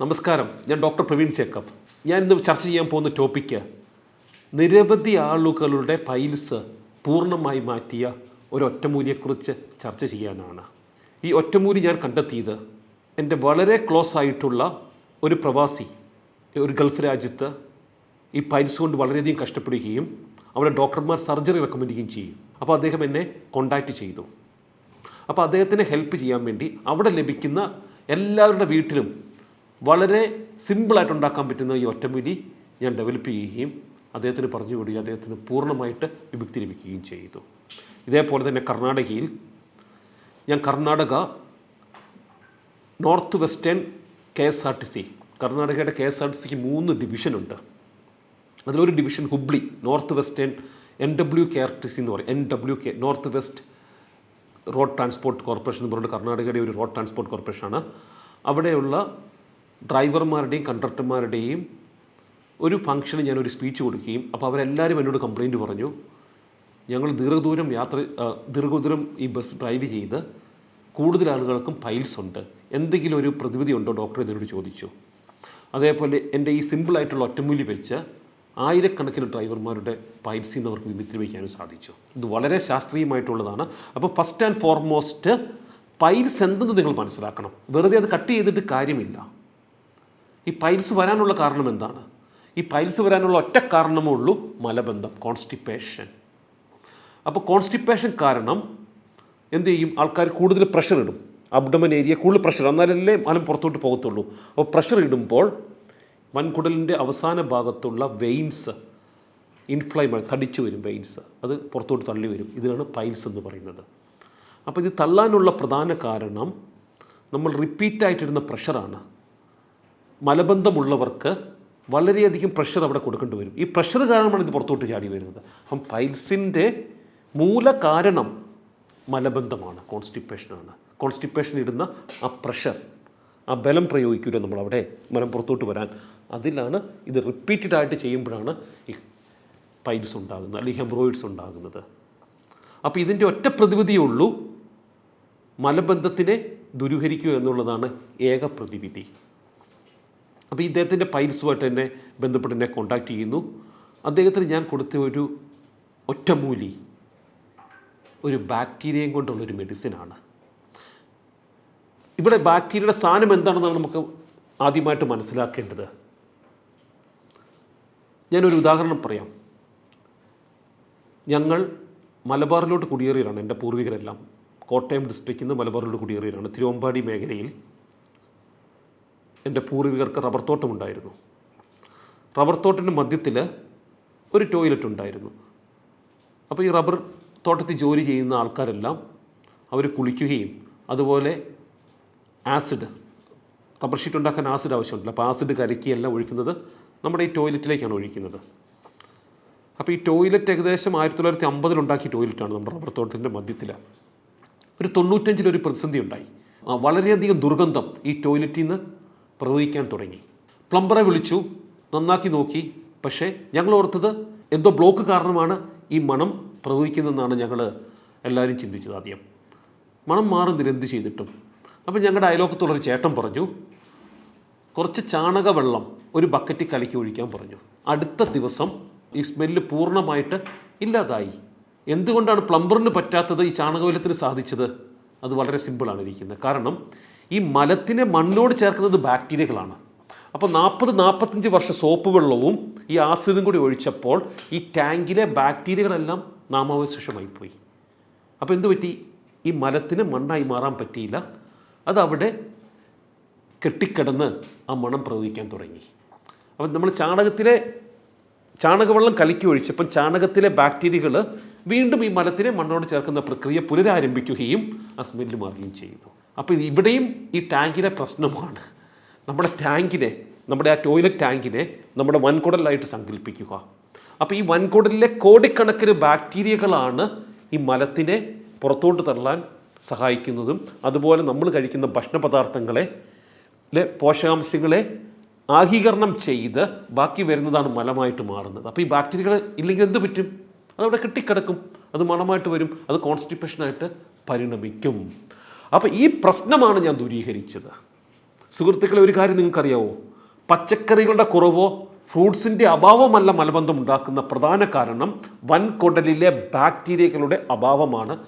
നമസ്കാരം. ഞാൻ ഡോക്ടർ പ്രവീൺ ചേക്കപ്പ് ഞാൻ ഇന്ന് ചർച്ച ചെയ്യാൻ പോകുന്ന ടോപ്പിക്ക് നിരവധി ആളുകളുടെ പൈൽസ് പൂർണമായി മാറ്റിയ ഒരു ഒറ്റമൂലിയെക്കുറിച്ച് ചർച്ച ചെയ്യാനാണ്. ഈ ഒറ്റമൂലി ഞാൻ കണ്ടെത്തിയത് എന്റെ വളരെ ക്ലോസ് ആയിട്ടുള്ള ഒരു പ്രവാസി ഒരു ഗൾഫ് രാജ്യത്ത് ഈ പൈൽസ് കൊണ്ട് വളരെയധികം കഷ്ടപ്പെടുകയും അവിടെ ഡോക്ടർമാർ സർജറി റെക്കമെൻഡ് ചെയ്യുകയും ചെയ്യും. അപ്പോൾ അദ്ദേഹം എന്നെ കോണ്ടാക്റ്റ് ചെയ്തു. അപ്പോൾ അദ്ദേഹത്തിന് ഹെൽപ്പ് ചെയ്യാൻ വേണ്ടി അവിടെ ലഭിക്കുന്ന എല്ലാവരുടെ വീട്ടിലും വളരെ സിമ്പിളായിട്ട് ഉണ്ടാക്കാൻ പറ്റുന്ന ഈ ഒറ്റമൂലി ഞാൻ ഡെവലപ്പ് ചെയ്യുകയും അദ്ദേഹത്തിന് പറഞ്ഞു കൂടി അദ്ദേഹത്തിന് പൂർണമായിട്ട് വിമുക്തി ലഭിക്കുകയും ചെയ്തു. ഇതേപോലെ തന്നെ കർണാടകയിൽ ഞാൻ Karnataka north western K S R T C കർണാടകയുടെ കെ എസ് ആർ ടി സിക്ക് മൂന്ന് ഡിവിഷനുണ്ട് അതിലൊരു division Hubli north western N W K R T C എന്ന് പറയും. N W K north west road transport corporation എന്ന് പറഞ്ഞിട്ട് കർണാടകയുടെ ഒരു റോഡ് ട്രാൻസ്പോർട്ട് കോർപ്പറേഷനാണ്. അവിടെയുള്ള ഡ്രൈവർമാരുടെയും കണ്ടക്ടർമാരുടെയും ഒരു ഫംഗ്ഷന് ഞാനൊരു സ്പീച്ച് കൊടുക്കുകയും അപ്പോൾ അവരെല്ലാവരും എന്നോട് കംപ്ലയിന്റ് പറഞ്ഞു ഞങ്ങൾ ദീർഘദൂരം യാത്ര ദീർഘദൂരം ഈ ബസ് ഡ്രൈവ് ചെയ്ത് കൂടുതൽ ആളുകൾക്കും ഫൈൽസ് ഉണ്ട്. എന്തെങ്കിലും ഒരു പ്രതിവിധി ഉണ്ടോ? ഡോക്ടർ ഇതിനോട് ചോദിച്ചു. അതേപോലെ എന്റെ ഈ സിമ്പിളായിട്ടുള്ള ഒറ്റമൂലി വെച്ച് ആയിരക്കണക്കിന് ഡ്രൈവർമാരുടെ പൈൽസിൽ നിന്ന് അവർക്ക് വിമുക്തി വയ്ക്കാനും സാധിച്ചു. ഇത് വളരെ ശാസ്ത്രീയമായിട്ടുള്ളതാണ്. അപ്പോൾ ഫസ്റ്റ് ആൻഡ് ഫോർമോസ്റ്റ് പൈൽസ് എന്തെന്ന് നിങ്ങൾ മനസ്സിലാക്കണം. വെറുതെ അത് കട്ട് ചെയ്തിട്ട് കാര്യമില്ല. ഈ പൈൽസ് വരാനുള്ള കാരണം എന്താണ്? ഈ പൈൽസ് വരാനുള്ള ഒറ്റ കാരണമേ ഉള്ളൂ മലബന്ധം കോൺസ്റ്റിപ്പേഷൻ അപ്പോൾ കോൺസ്റ്റിപ്പേഷൻ കാരണം എന്ത് ചെയ്യും? ആൾക്കാർ കൂടുതൽ പ്രഷർ ഇടും. അബ്ഡമൻ ഏരിയ കൂടുതൽ പ്രഷർ എന്നാലല്ലേ മലം പുറത്തോട്ട് പോകത്തുള്ളൂ. അപ്പോൾ പ്രഷർ ഇടുമ്പോൾ വൻകുടലിന്റെ അവസാന ഭാഗത്തുള്ള വെയിൻസ് ഇൻഫ്ലൈമ തടിച്ചു വരും വെയിൻസ് അത് പുറത്തോട്ട് തള്ളി വരും. ഇതിനാണ് പൈൽസ് എന്ന് പറയുന്നത്. അപ്പോൾ ഇത് തള്ളാനുള്ള പ്രധാന കാരണം നമ്മൾ റിപ്പീറ്റായിട്ടിടുന്ന പ്രഷറാണ് മലബന്ധമുള്ളവർക്ക് വളരെയധികം പ്രഷർ അവിടെ കൊടുക്കേണ്ടി വരും. ഈ പ്രഷർ കാരണമാണ് ഇത് പുറത്തോട്ട് ചാടി വരുന്നത്. അപ്പം പൈൽസിന്റെ മൂല കാരണം മലബന്ധമാണ് കോൺസ്റ്റിപ്പേഷനാണ് കോൺസ്റ്റിപ്പേഷൻ ഇടുന്ന ആ പ്രഷർ ആ ബലം പ്രയോഗിക്കില്ല നമ്മളവിടെ മലം പുറത്തോട്ട് വരാൻ. അതിലാണ് ഇത് റിപ്പീറ്റഡ് ആയിട്ട് ചെയ്യുമ്പോഴാണ് ഈ പൈൽസ് ഉണ്ടാകുന്നത് അല്ലെങ്കിൽ ഹെംബ്രോയിഡ്സ് ഉണ്ടാകുന്നത്. അപ്പോൾ ഇതിന്റെ ഒറ്റ പ്രതിവിധിയേ ഉള്ളൂ മലബന്ധത്തിനെ ദുരൂഹരിക്കുക എന്നുള്ളതാണ് ഏക പ്രതിവിധി. അപ്പോൾ ഇദ്ദേഹത്തിന്റെ പൈൽസുമായിട്ട് എന്നെ ബന്ധപ്പെട്ട് എന്നെ കോണ്ടാക്ട് ചെയ്യുന്നു. അദ്ദേഹത്തിന് ഞാൻ കൊടുത്ത ഒരു ഒറ്റമൂലി ഒരു ബാക്ടീരിയയും കൊണ്ടുള്ളൊരു മെഡിസിനാണ് ഇവിടെ ബാക്ടീരിയയുടെ സ്ഥാനം എന്താണെന്നാണ് നമുക്ക് ആദ്യമായിട്ട് മനസ്സിലാക്കേണ്ടത്. ഞാനൊരു ഉദാഹരണം പറയാം. ഞങ്ങൾ മലബാറിലോട്ട് കുടിയേറിയതാണ് എന്റെ പൂർവികരെല്ലാം കോട്ടയം ഡിസ്ട്രിക്റ്റിൽ നിന്ന് മലബാറിലോട്ട് കുടിയേറിയതാണ് തിരുവമ്പാടി മേഖലയിൽ. എന്റെ പൂർവികർക്ക് റബ്ബർ തോട്ടമുണ്ടായിരുന്നു റബ്ബർ തോട്ടിന്റെ മധ്യത്തിൽ ഒരു ടോയ്ലറ്റ് ഉണ്ടായിരുന്നു. അപ്പോൾ ഈ റബ്ബർ തോട്ടത്തിൽ ജോലി ചെയ്യുന്ന ആൾക്കാരെല്ലാം അവർ കുളിക്കുകയും അതുപോലെ ആസിഡ് റബ്ബർ ഷീറ്റ് ഉണ്ടാക്കാൻ ആസിഡ് ആവശ്യമുണ്ടല്ലോ. അപ്പോൾ ആസിഡ് കലക്കിയെല്ലാം ഒഴിക്കുന്നത് നമ്മുടെ ഈ ടോയ്ലറ്റിലേക്കാണ് ഒഴിക്കുന്നത്. അപ്പോൾ ഈ ടോയ്ലറ്റ് ഏകദേശം ആയിരത്തി തൊള്ളായിരത്തി അമ്പതിൽ ഉണ്ടാക്കിയ ടോയ്ലറ്റാണ് നമ്മുടെ റബ്ബർ തോട്ടത്തിന്റെ മധ്യത്തിൽ ഒരു തൊണ്ണൂറ്റഞ്ചിലൊരു പ്രതിസന്ധി ഉണ്ടായി. വളരെയധികം ദുർഗന്ധം ഈ ടോയ്ലറ്റിൽ നിന്ന് പ്രവഹിക്കാൻ തുടങ്ങി. പ്ലംബറെ വിളിച്ചു നന്നാക്കി നോക്കി. പക്ഷേ ഞങ്ങൾ ഓർത്തത് എന്തോ ബ്ലോക്ക് കാരണമാണ് ഈ മണം പ്രവഹിക്കുന്നതെന്നാണ് ഞങ്ങൾ എല്ലാവരും ചിന്തിച്ചത് ആദ്യം. മണം മാറുന്നില്ല എന്ത് ചെയ്തിട്ടും. അപ്പം ഞങ്ങളുടെ അയലോക്കത്തുള്ളൊരു ചേട്ടൻ പറഞ്ഞു കുറച്ച് ചാണക വെള്ളം ഒരു ബക്കറ്റിൽ കലക്കി ഒഴിക്കാൻ പറഞ്ഞു. അടുത്ത ദിവസം ഈ സ്മെല്ല് പൂർണമായിട്ട് ഇല്ലാതായി. എന്തുകൊണ്ടാണ് പ്ലംബറിന് പറ്റാത്തത് ഈ ചാണകവലത്തിന് സാധിച്ചത്? അത് വളരെ സിമ്പിളാണ് ഇരിക്കുന്നത്. കാരണം ഈ മലത്തിനെ മണ്ണോട് ചേർക്കുന്നത് ബാക്ടീരിയകളാണ്. അപ്പോൾ നാൽപ്പത് നാൽപ്പത്തഞ്ച് വർഷം സോപ്പ് വെള്ളവും ഈ ആസിഡും കൂടി ഒഴിച്ചപ്പോൾ ഈ ടാങ്കിലെ ബാക്ടീരിയകളെല്ലാം നാമാവശേഷമായി പോയി. അപ്പോൾ എന്ത് പറ്റി? ഈ മലത്തിന് മണ്ണായി മാറാൻ പറ്റിയില്ല. അതവിടെ കെട്ടിക്കിടന്ന് ആ മണം പ്രവഹിക്കാൻ തുടങ്ങി. അപ്പം നമ്മൾ ചാണകത്തിലെ ചാണകവെള്ളം കലക്കി ഒഴിച്ചപ്പം ചാണകത്തിലെ ബാക്ടീരിയകൾ വീണ്ടും ഈ മലത്തിനെ മണ്ണോട് ചേർക്കുന്ന പ്രക്രിയ പുനരാരംഭിക്കുകയും ആ സ്മെല്ല് മാറുകയും ചെയ്തു. അപ്പോൾ ഇവിടെയും ഈ ടാങ്കിലെ പ്രശ്നമാണ്. നമ്മുടെ ടാങ്കിനെ നമ്മുടെ ആ ടോയ്ലറ്റ് ടാങ്കിനെ നമ്മുടെ വൻകുടലായിട്ട് സങ്കല്പിക്കുക. അപ്പോൾ ഈ വൻകുടലിലെ കോടിക്കണക്കിന് ബാക്ടീരിയകളാണ് ഈ മലത്തിനെ പുറത്തോട്ട് തള്ളാൻ സഹായിക്കുന്നതും അതുപോലെ നമ്മൾ കഴിക്കുന്ന ഭക്ഷണ പദാർത്ഥങ്ങളെ പോഷകാംശങ്ങളെ ആഗീകരണം ചെയ്ത് ബാക്കി വരുന്നതാണ് മലമായിട്ട് മാറുന്നത്. അപ്പോൾ ഈ ബാക്ടീരിയകൾ ഇല്ലെങ്കിൽ എന്ത് പറ്റും? അതവിടെ കെട്ടിക്കിടക്കും. അത് മണമായിട്ട് വരും. അത് കോൺസ്റ്റിപ്പേഷനായിട്ട് പരിണമിക്കും. അപ്പോൾ ഈ പ്രശ്നമാണ് ഞാൻ ദൂരീകരിച്ചത്. സുഹൃത്തുക്കളെ ഒരു കാര്യം നിങ്ങൾക്കറിയാവോ? പച്ചക്കറികളുടെ കുറവോ ഫ്രൂട്ട്സിന്റെ അഭാവമല്ല മലബന്ധം ഉണ്ടാക്കുന്ന പ്രധാന കാരണം വൻകുടലിലെ ബാക്ടീരിയകളുടെ അഭാവമാണ്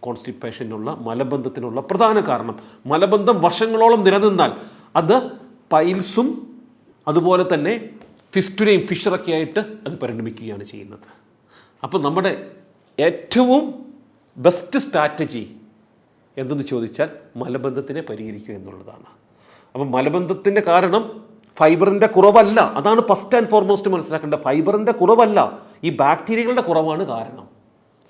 കോൺസ്റ്റിപ്പേഷനുള്ള മലബന്ധത്തിനുള്ള പ്രധാന കാരണം. മലബന്ധം വർഷങ്ങളോളം നിലനിന്നാൽ അത് പൈൽസും അതുപോലെ തന്നെ ഫിസ്റ്റുലയും ഫിഷറൊക്കെ ആയിട്ട് അത് പരിണമിക്കുകയാണ് ചെയ്യുന്നത്. അപ്പോൾ നമ്മുടെ ഏറ്റവും ബെസ്റ്റ് സ്ട്രാറ്റജി എന്തെന്ന് ചോദിച്ചാൽ മലബന്ധത്തിനെ പരിഹരിക്കുക എന്നുള്ളതാണ്. അപ്പം മലബന്ധത്തിന്റെ കാരണം ഫൈബറിന്റെ കുറവല്ല. അതാണ് ഫസ്റ്റ് ആൻഡ് ഫോർമോസ്റ്റ് മനസ്സിലാക്കേണ്ടത് ഫൈബറിന്റെ കുറവല്ല. ഈ ബാക്ടീരിയകളുടെ കുറവാണ് കാരണം.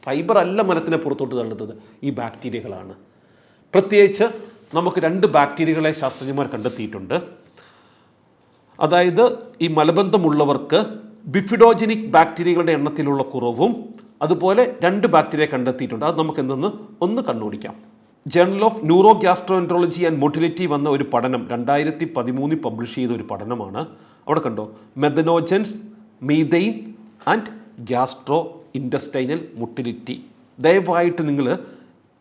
ഫൈബർ അല്ല മലത്തിനെ പുറത്തോട്ട് തള്ളുന്നത്. ഈ ബാക്ടീരിയകളാണ് പ്രത്യേകിച്ച് നമുക്ക് രണ്ട് ബാക്ടീരിയകളെ ശാസ്ത്രജ്ഞന്മാർ കണ്ടെത്തിയിട്ടുണ്ട്. അതായത് ഈ മലബന്ധമുള്ളവർക്ക് ബിഫിഡോജനിക് ബാക്ടീരിയകളുടെ എണ്ണത്തിലുള്ള കുറവും അതുപോലെ രണ്ട് ബാക്ടീരിയ കണ്ടെത്തിയിട്ടുണ്ട്. അത് നമുക്ക് എന്തെന്ന് ഒന്ന് കണ്ണുപിടിക്കാം journal of neuro gastroenterology and motility വന്ന ഒരു പഠനം രണ്ടായിരത്തി പതിമൂന്നിൽ പബ്ലിഷ് ചെയ്ത ഒരു പഠനമാണ്. അവിടെ കണ്ടോ? Methanogens methane and gastrointestinal motility ദയവായിട്ട് നിങ്ങൾ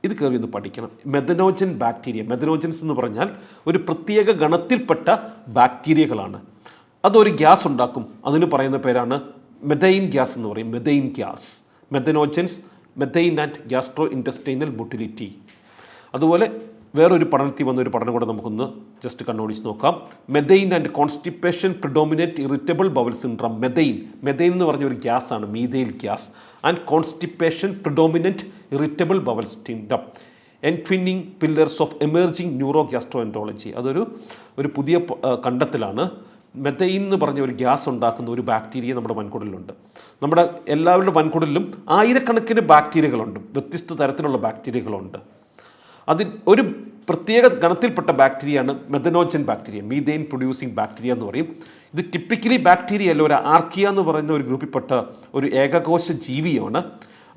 ഇത് കയറി ഒന്ന് പഠിക്കണം. മെഥനോജൻ ബാക്ടീരിയ മെഥനോജൻസ് എന്ന് പറഞ്ഞാൽ ഒരു പ്രത്യേക ഗണത്തിൽപ്പെട്ട ബാക്ടീരിയകളാണ് അതൊരു ഗ്യാസ് ഉണ്ടാക്കും. അതിന് പറയുന്ന പേരാണ് മെഥൈൻ ഗ്യാസ് എന്ന് പറയും. Methane gas methanogens methane and gastrointestinal motility അതുപോലെ വേറൊരു പഠനത്തിൽ വന്ന ഒരു പഠനം കൂടെ നമുക്കൊന്ന് ജസ്റ്റ് കണ്ണോടിച്ച് നോക്കാം. Methane and constipation predominate irritable bowel syndrome methane methane എന്ന് പറഞ്ഞ ഒരു ഗ്യാസ് ആണ്. Methyl gas and constipation predominant irritable bowel syndrome entwining pillars of emerging neuro gastroenterology അതൊരു ഒരു പുതിയ കണ്ടെത്തലാണ്. മെഥൈൻ എന്ന് പറഞ്ഞ ഒരു ഗ്യാസ് ഉണ്ടാക്കുന്ന ഒരു ബാക്ടീരിയ നമ്മുടെ വൻകുടലിലുണ്ട്. നമ്മുടെ എല്ലാവരുടെ വൻകുടലിലും ആയിരക്കണക്കിന് ബാക്ടീരിയകളുണ്ട്. വ്യത്യസ്ത തരത്തിലുള്ള ബാക്ടീരിയകളുണ്ട്. അതിൽ ഒരു പ്രത്യേക ഗണത്തിൽപ്പെട്ട ബാക്ടീരിയയാണ് methanogen bacteria methane producing bacteria എന്ന് പറയും. ഇത് ടിപ്പിക്കലി ബാക്ടീരിയ അല്ല ഒരു ആർക്കിയ എന്ന് പറയുന്ന ഒരു ഗ്രൂപ്പിൽപ്പെട്ട ഒരു ഏകകോശ ജീവിയാണ്.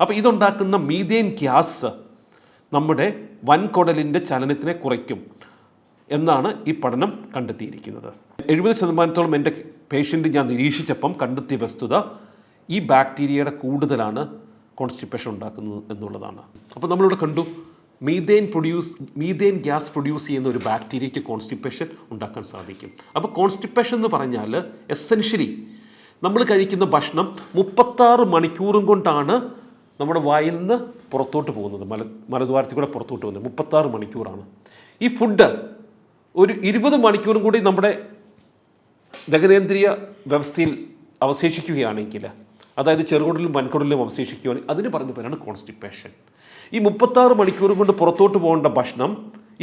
അപ്പോൾ ഇതുണ്ടാക്കുന്ന മീതെയിൻ ഗ്യാസ് നമ്മുടെ വൻകുടലിന്റെ ചലനത്തിനെ കുറയ്ക്കും. എന്നാണ് ഈ പഠനം കണ്ടെത്തിയിരിക്കുന്നത്. എഴുപത് ശതമാനത്തോളം എന്റെ പേഷ്യന്റ് ഞാൻ നിരീക്ഷിച്ചപ്പം കണ്ടെത്തിയ വസ്തുത ഈ ബാക്ടീരിയയുടെ കൂടുതലാണ് കോൺസ്റ്റിപ്പേഷൻ ഉണ്ടാക്കുന്നത് എന്നുള്ളതാണ്. അപ്പോൾ നമ്മളിവിടെ കണ്ടു methane produce methane gas produce ചെയ്യുന്ന ഒരു ബാക്ടീരിയയ്ക്ക് കോൺസ്റ്റിപ്പേഷൻ ഉണ്ടാക്കാൻ സാധിക്കും. അപ്പോൾ കോൺസ്റ്റിപ്പേഷൻ എന്ന് പറഞ്ഞാൽ എസെൻഷ്യലി നമ്മൾ കഴിക്കുന്ന ഭക്ഷണം മുപ്പത്താറ് മണിക്കൂറും കൊണ്ടാണ് നമ്മുടെ വായിൽ നിന്ന് പുറത്തോട്ട് പോകുന്നത്. മല മലദ്വാരത്തിൽ കൂടെ പുറത്തോട്ട് പോകുന്നത്. മുപ്പത്താറ് മണിക്കൂറാണ്. ഈ ഫുഡ് ഒരു ഇരുപത് മണിക്കൂറും കൂടി നമ്മുടെ ദഹനേന്ദ്രിയ വ്യവസ്ഥയിൽ അവശേഷിക്കുകയാണെങ്കിൽ അതായത് ചെറുകുടലും വൻകുടലിലും അവശേഷിക്കുകയാണെങ്കിൽ അതിന് പറഞ്ഞ പേരാണ് കോൺസ്റ്റിപ്പേഷൻ ഈ മുപ്പത്താറ് മണിക്കൂർ കൊണ്ട് പുറത്തോട്ട് പോകേണ്ട ഭക്ഷണം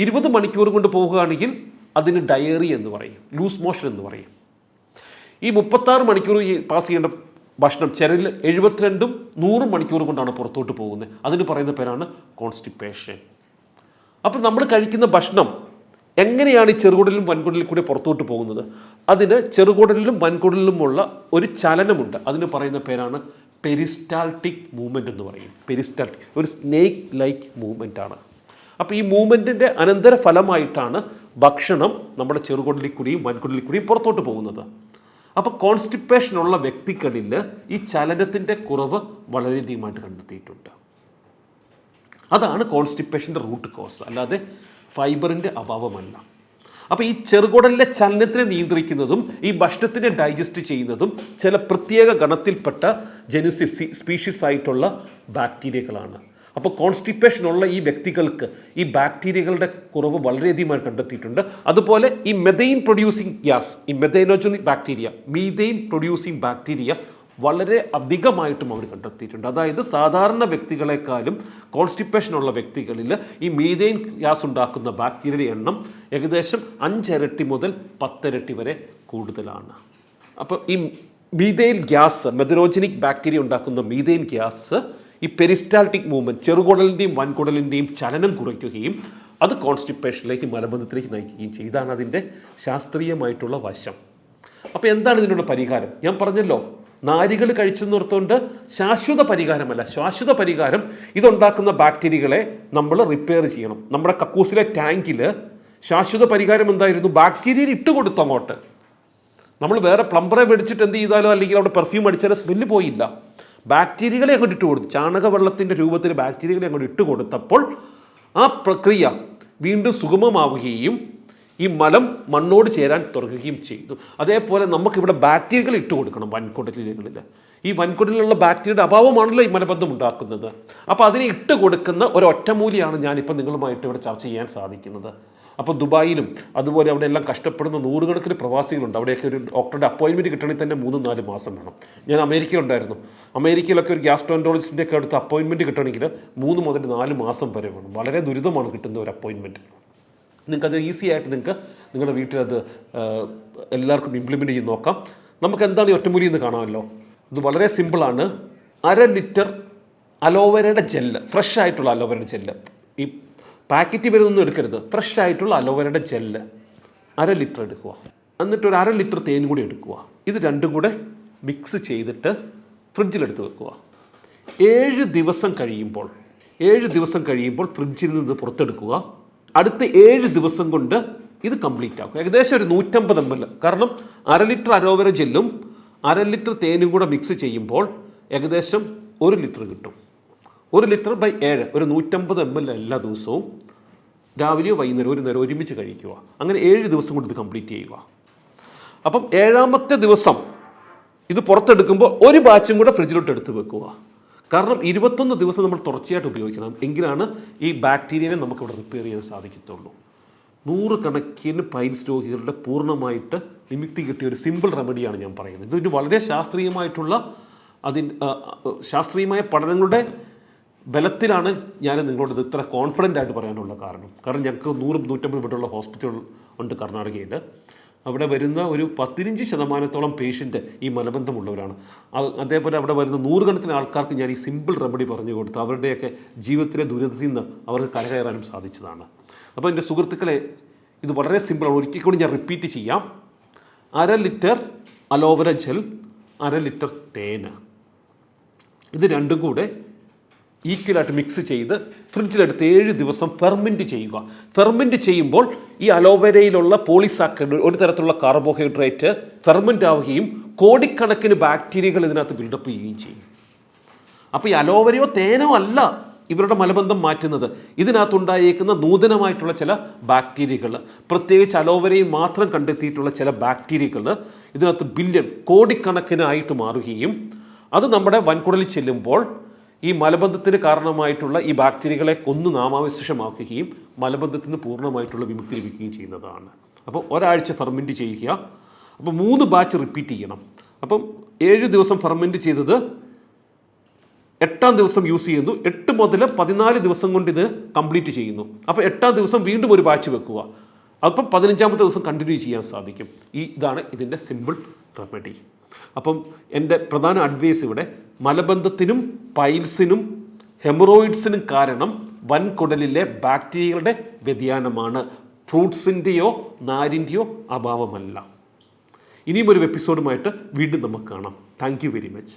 ഇരുപത് മണിക്കൂർ കൊണ്ട് പോവുകയാണെങ്കിൽ അതിന് ഡയറി എന്ന് പറയും ലൂസ് മോഷൻ എന്ന് പറയും. ഈ മുപ്പത്താറ് മണിക്കൂർ പാസ് ചെയ്യേണ്ട ഭക്ഷണം ചെറിൽ എഴുപത്തിരണ്ടും നൂറും മണിക്കൂർ കൊണ്ടാണ് പുറത്തോട്ട് പോകുന്നത്. അതിന് പറയുന്ന പേരാണ് കോൺസ്റ്റിപ്പേഷൻ അപ്പം നമ്മൾ കഴിക്കുന്ന ഭക്ഷണം എങ്ങനെയാണ് ഈ ചെറുകുടലിലും വൻകുടലിലും കൂടി പുറത്തോട്ട് പോകുന്നത്? അതിന് ചെറുകുടലിലും വൻകുടലിലുമുള്ള ഒരു ചലനമുണ്ട്. അതിന് പറയുന്ന പേരാണ് പെരിസ്റ്റാൾട്ടിക് മൂവ്മെന്റ് എന്ന് പറയും. പെരിസ്റ്റാൾട്ടിക് ഒരു സ്നേക്ക് ലൈക്ക് മൂവ്മെന്റ് ആണ് അപ്പോൾ ഈ മൂവ്മെന്റിന്റെ അനന്തര ഫലമായിട്ടാണ് ഭക്ഷണം നമ്മുടെ ചെറുകുടലിൽ കൂടിയും വൻകുടലിൽ കൂടിയും പുറത്തോട്ട് പോകുന്നത്. അപ്പോൾ കോൺസ്റ്റിപ്പേഷനുള്ള വ്യക്തികളിൽ ഈ ചലനത്തിന്റെ കുറവ് വളരെയധികമായിട്ട് കണ്ടെത്തിയിട്ടുണ്ട്. അതാണ് കോൺസ്റ്റിപ്പേഷന്റെ റൂട്ട് കോസ്. അല്ലാതെ ഫൈബറിന്റെ അഭാവമല്ല. അപ്പോൾ ഈ ചെറുകുടലിലെ ചലനത്തിനെ നിയന്ത്രിക്കുന്നതും ഈ ഭക്ഷണത്തിനെ ഡൈജസ്റ്റ് ചെയ്യുന്നതും ചില പ്രത്യേക ഗണത്തിൽപ്പെട്ട ജനുസി സ്പീഷീസ് ആയിട്ടുള്ള ബാക്ടീരിയകളാണ് അപ്പോൾ കോൺസ്റ്റിപ്പേഷൻ ഉള്ള ഈ വ്യക്തികൾക്ക് ഈ ബാക്ടീരിയകളുടെ കുറവ് വളരെയധികമായി കണ്ടെത്തിയിട്ടുണ്ട്. അതുപോലെ ഈ മെതെയിൻ പ്രൊഡ്യൂസിങ് ഗ്യാസ് ഈ methanogenic bacteria methane producing bacteria വളരെ അധികമായിട്ടും അവർ കണ്ടെത്തിയിട്ടുണ്ട്. അതായത് സാധാരണ വ്യക്തികളെക്കാളും കോൺസ്റ്റിപ്പേഷൻ ഉള്ള വ്യക്തികളിൽ ഈ മീതെയിൻ ഗ്യാസ് ഉണ്ടാക്കുന്ന ബാക്ടീരിയയുടെ എണ്ണം ഏകദേശം അഞ്ചിരട്ടി മുതൽ പത്തിരട്ടി വരെ കൂടുതലാണ്. അപ്പോൾ ഈ മീതെയിൻ ഗ്യാസ് മെതറോജനിക് ബാക്ടീരിയ ഉണ്ടാക്കുന്ന മീതെയിൻ ഗ്യാസ് ഈ പെരിസ്റ്റാൾട്ടിക് മൂവ്മെന്റ് ചെറുകുടലിന്റെയും വൻകുടലിന്റെയും ചലനം കുറയ്ക്കുകയും അത് കോൺസ്റ്റിപ്പേഷനിലേക്ക് മലബന്ധത്തിലേക്ക് നയിക്കുകയും ചെയ്യും ഇതാണ് അതിന്റെ ശാസ്ത്രീയമായിട്ടുള്ള വശം. അപ്പോൾ എന്താണ് ഇതിനുള്ള പരിഹാരം? ഞാൻ പറഞ്ഞല്ലോ നാരികൾ കഴിച്ചു നിർത്തുകൊണ്ട് ശാശ്വത പരിഹാരമല്ല ശാശ്വത പരിഹാരം ഇതുണ്ടാക്കുന്ന ബാക്ടീരിയകളെ നമ്മൾ റിപ്പയർ ചെയ്യണം. നമ്മുടെ കക്കൂസിലെ ടാങ്കിൽ ശാശ്വത പരിഹാരം എന്തായിരുന്നു? ബാക്ടീരിയയിൽ ഇട്ട് കൊടുത്തു അങ്ങോട്ട്. നമ്മൾ വേറെ പ്ലംബറെ മേടിച്ചിട്ട് എന്ത് ചെയ്താലോ അല്ലെങ്കിൽ അവിടെ പെർഫ്യൂം അടിച്ചാലോ സ്മെല്ല് പോയില്ല. ബാക്ടീരിയകളെ അങ്ങോട്ട് ഇട്ട് കൊടുത്തു ചാണകവെള്ളത്തിന്റെ രൂപത്തിൽ ബാക്ടീരിയകളെ അങ്ങോട്ട് ഇട്ട് കൊടുത്തപ്പോൾ ആ പ്രക്രിയ വീണ്ടും സുഗമമാവുകയും ഈ മലം മണ്ണോട് ചേരാൻ തുടങ്ങുകയും ചെയ്തു. അതേപോലെ നമുക്കിവിടെ ബാക്ടീരിയകൾ ഇട്ട് കൊടുക്കണം വൻകുടലുകളിൽ ഈ വൻകുടലിലുള്ള ബാക്ടീരിയയുടെ അഭാവമാണല്ലോ ഈ മലബന്ധം ഉണ്ടാക്കുന്നത്. അപ്പോൾ അതിനെ ഇട്ട് കൊടുക്കുന്ന ഒരു ഒറ്റമൂലിയാണ് ഞാനിപ്പോൾ നിങ്ങളുമായിട്ട് ഇവിടെ ചർച്ച ചെയ്യാൻ സാധിക്കുന്നത്. അപ്പോൾ ദുബായിലും അതുപോലെ അവിടെ എല്ലാം കഷ്ടപ്പെടുന്ന നൂറുകണക്കിന് പ്രവാസികളുണ്ട്. അവിടെയൊക്കെ ഒരു ഡോക്ടറുടെ അപ്പോയിൻമെന്റ് കിട്ടണമെങ്കിൽ തന്നെ മൂന്ന് നാല് മാസം വേണം. ഞാൻ അമേരിക്കയിലുണ്ടായിരുന്നു. അമേരിക്കയിലൊക്കെ ഒരു ഗ്യാസ്ട്രോന്റോളജിസ്റ്റിന്റെ ഒക്കെ അടുത്ത് അപ്പോയിൻമെന്റ് കിട്ടണമെങ്കിൽ മൂന്ന് മുതൽ നാല് മാസം വരെ വേണം. വളരെ ദുരിതമാണ് കിട്ടുന്ന ഒരു അപ്പോയിൻമെന്റ് നിങ്ങൾക്കത് ഈസി ആയിട്ട് നിങ്ങൾക്ക് നിങ്ങളുടെ വീട്ടിലത് എല്ലാവർക്കും ഇംപ്ലിമെന്റ് ചെയ്ത് നോക്കാം. നമുക്ക് എന്താണ് ഈ ഒറ്റമൂലി എന്ന് കാണാമല്ലോ. ഇത് വളരെ സിമ്പിളാണ് അര ലിറ്റർ അലോവേരയുടെ ജെല്ല് ഫ്രഷ് ആയിട്ടുള്ള അലോവേരയുടെ ജെല്ല് ഈ പാക്കറ്റ് വരുന്നൊന്നും എടുക്കരുത്. ഫ്രഷ് ആയിട്ടുള്ള അലോവേരയുടെ ജെല്ല് അര ലിറ്റർ എടുക്കുക. എന്നിട്ട് ഒരു അര ലിറ്റർ തേനും കൂടി എടുക്കുക. ഇത് രണ്ടും കൂടെ മിക്സ് ചെയ്തിട്ട് ഫ്രിഡ്ജിലെടുത്ത് വെക്കുക. ഏഴ് ദിവസം കഴിയുമ്പോൾ ഏഴ് ദിവസം കഴിയുമ്പോൾ ഫ്രിഡ്ജിൽ നിന്ന് പുറത്തെടുക്കുക. അടുത്ത ഏഴ് ദിവസം കൊണ്ട് ഇത് കംപ്ലീറ്റ് ആക്കും. ഏകദേശം ഒരു നൂറ്റമ്പത് എം എൽ കാരണം അര ലിറ്റർ അരോവര ജെല്ലും അര ലിറ്റർ തേനും കൂടെ മിക്സ് ചെയ്യുമ്പോൾ ഏകദേശം ഒരു ലിറ്റർ കിട്ടും. ഒരു ലിറ്റർ ബൈ ഏഴ് ഒരു നൂറ്റമ്പത് എം എൽ എല്ലാ ദിവസവും രാവിലെയോ വൈകുന്നേരം ഒരു നേരം ഒരുമിച്ച് കഴിക്കുക. അങ്ങനെ ഏഴ് ദിവസം കൊണ്ട് ഇത് കംപ്ലീറ്റ് ചെയ്യുക. അപ്പം ഏഴാമത്തെ ദിവസം ഇത് പുറത്തെടുക്കുമ്പോൾ ഒരു ബാച്ചും കൂടെ ഫ്രിഡ്ജിലോട്ട് എടുത്ത് വെക്കുക. കാരണം ഇരുപത്തൊന്ന് ദിവസം നമ്മൾ തുടർച്ചയായിട്ട് ഉപയോഗിക്കണം. എങ്കിലാണ് ഈ ബാക്ടീരിയനെ നമുക്കിവിടെ റിപ്പയർ ചെയ്യാൻ സാധിക്കത്തുള്ളൂ. നൂറുകണക്കിന് പൈൽസ് രോഗികളുടെ പൂർണമായിട്ട് നിമിക്തി കിട്ടിയ ഒരു സിമ്പിൾ റെമഡിയാണ് ഞാൻ പറയുന്നത്. ഇതൊരു വളരെ ശാസ്ത്രീയമായിട്ടുള്ള ആ, ശാസ്ത്രീയമായ പഠനങ്ങളുടെ ബലത്തിലാണ് ഞാൻ നിങ്ങളോട് ഇത് ഇത്ര കോൺഫിഡന്റ് ആയിട്ട് പറയാനുള്ള കാരണം. കാരണം ഞങ്ങൾക്ക് നൂറും നൂറ്റമ്പത് ബെഡുള്ള ഹോസ്പിറ്റൽ ഉണ്ട് കർണാടകയിൽ അവിടെ വരുന്ന ഒരു പതിനഞ്ച് ശതമാനത്തോളം പേഷ്യന്റ് ഈ മലബന്ധമുള്ളവരാണ്. അതേപോലെ അവിടെ വരുന്ന നൂറുകണക്കിന് ആൾക്കാർക്ക് ഞാൻ ഈ സിമ്പിൾ റെമഡി പറഞ്ഞു കൊടുത്ത്. അവരുടെയൊക്കെ ജീവിതത്തിലെ ദുരിതത്തിൽ നിന്ന് അവർക്ക് കരകയറാനും സാധിച്ചതാണ്. അപ്പോൾ എന്റെ സുഹൃത്തുക്കളെ ഇത് വളരെ സിമ്പിളാണ് ഒരിക്കൽ കൂടി ഞാൻ റിപ്പീറ്റ് ചെയ്യാം. അര ലിറ്റർ അലോവര ജെൽ അര ലിറ്റർ തേന്. ഇത് രണ്ടും കൂടെ ഈക്വലായിട്ട് മിക്സ് ചെയ്ത് ഫ്രിഡ്ജിലെടുത്ത് ഏഴ് ദിവസം ഫെർമെന്റ് ചെയ്യുക. ഫെർമെന്റ് ചെയ്യുമ്പോൾ ഈ അലോവേരയിലുള്ള പോളിസാക്കഡ് ഒരു തരത്തിലുള്ള കാർബോഹൈഡ്രേറ്റ് ഫെർമെന്റ് ആവുകയും കോടിക്കണക്കിന് ബാക്ടീരിയകൾ ഇതിനകത്ത് ബിൽഡപ്പ് ചെയ്യുകയും ചെയ്യും. അപ്പോൾ ഈ അലോവരയോ തേനോ അല്ല ഇവരുടെ മലബന്ധം മാറ്റുന്നത്. ഇതിനകത്തുണ്ടായേക്കുന്ന നൂതനമായിട്ടുള്ള ചില ബാക്ടീരിയകൾ പ്രത്യേകിച്ച് അലോവരയിൽ മാത്രം കണ്ടെത്തിയിട്ടുള്ള ചില ബാക്ടീരിയകൾ ഇതിനകത്ത് ബില്യൺ കോടിക്കണക്കിനായിട്ട് മാറുകയും അത് നമ്മുടെ വൻകുടലിൽ ചെല്ലുമ്പോൾ ഈ മലബന്ധത്തിന് കാരണമായിട്ടുള്ള ഈ ബാക്ടീരിയകളെ കൊന്ന് നാമാവശേഷമാക്കുകയും മലബന്ധത്തിന് പൂർണമായിട്ടുള്ള വിമുക്തി ലഭിക്കുകയും ചെയ്യുന്നതാണ്. അപ്പോൾ ഒരാഴ്ച ഫെർമെന്റ് ചെയ്യുക. അപ്പോൾ മൂന്ന് ബാച്ച് റിപ്പീറ്റ് ചെയ്യണം. അപ്പം ഏഴ് ദിവസം ഫെർമെന്റ് ചെയ്തത് എട്ടാം ദിവസം യൂസ് ചെയ്യുന്നു. എട്ട് മുതൽ പതിനാല് ദിവസം കൊണ്ട് ഇത് കംപ്ലീറ്റ് ചെയ്യുന്നു. അപ്പോൾ എട്ടാം ദിവസം വീണ്ടും ഒരു ബാച്ച് വെക്കുക. അപ്പം പതിനഞ്ചാമത്തെ ദിവസം കണ്ടിന്യൂ ചെയ്യാൻ സാധിക്കും. ഈ ഇതാണ് ഇതിന്റെ സിമ്പിൾ റെമഡി അപ്പം എന്റെ പ്രധാന അഡ്വൈസ് ഇവിടെ മലബന്ധത്തിനും പൈൽസിനും ഹെമറോയിഡ്സിനും കാരണം വൻകുടലിലെ ബാക്ടീരിയകളുടെ വ്യതിയാനമാണ്. ഫ്രൂട്ട്സിന്റെയോ നാരിന്റെയോ അഭാവമല്ല. ഇനിയും ഒരു എപ്പിസോഡുമായിട്ട് വീണ്ടും നമുക്ക് കാണാം. Thank very much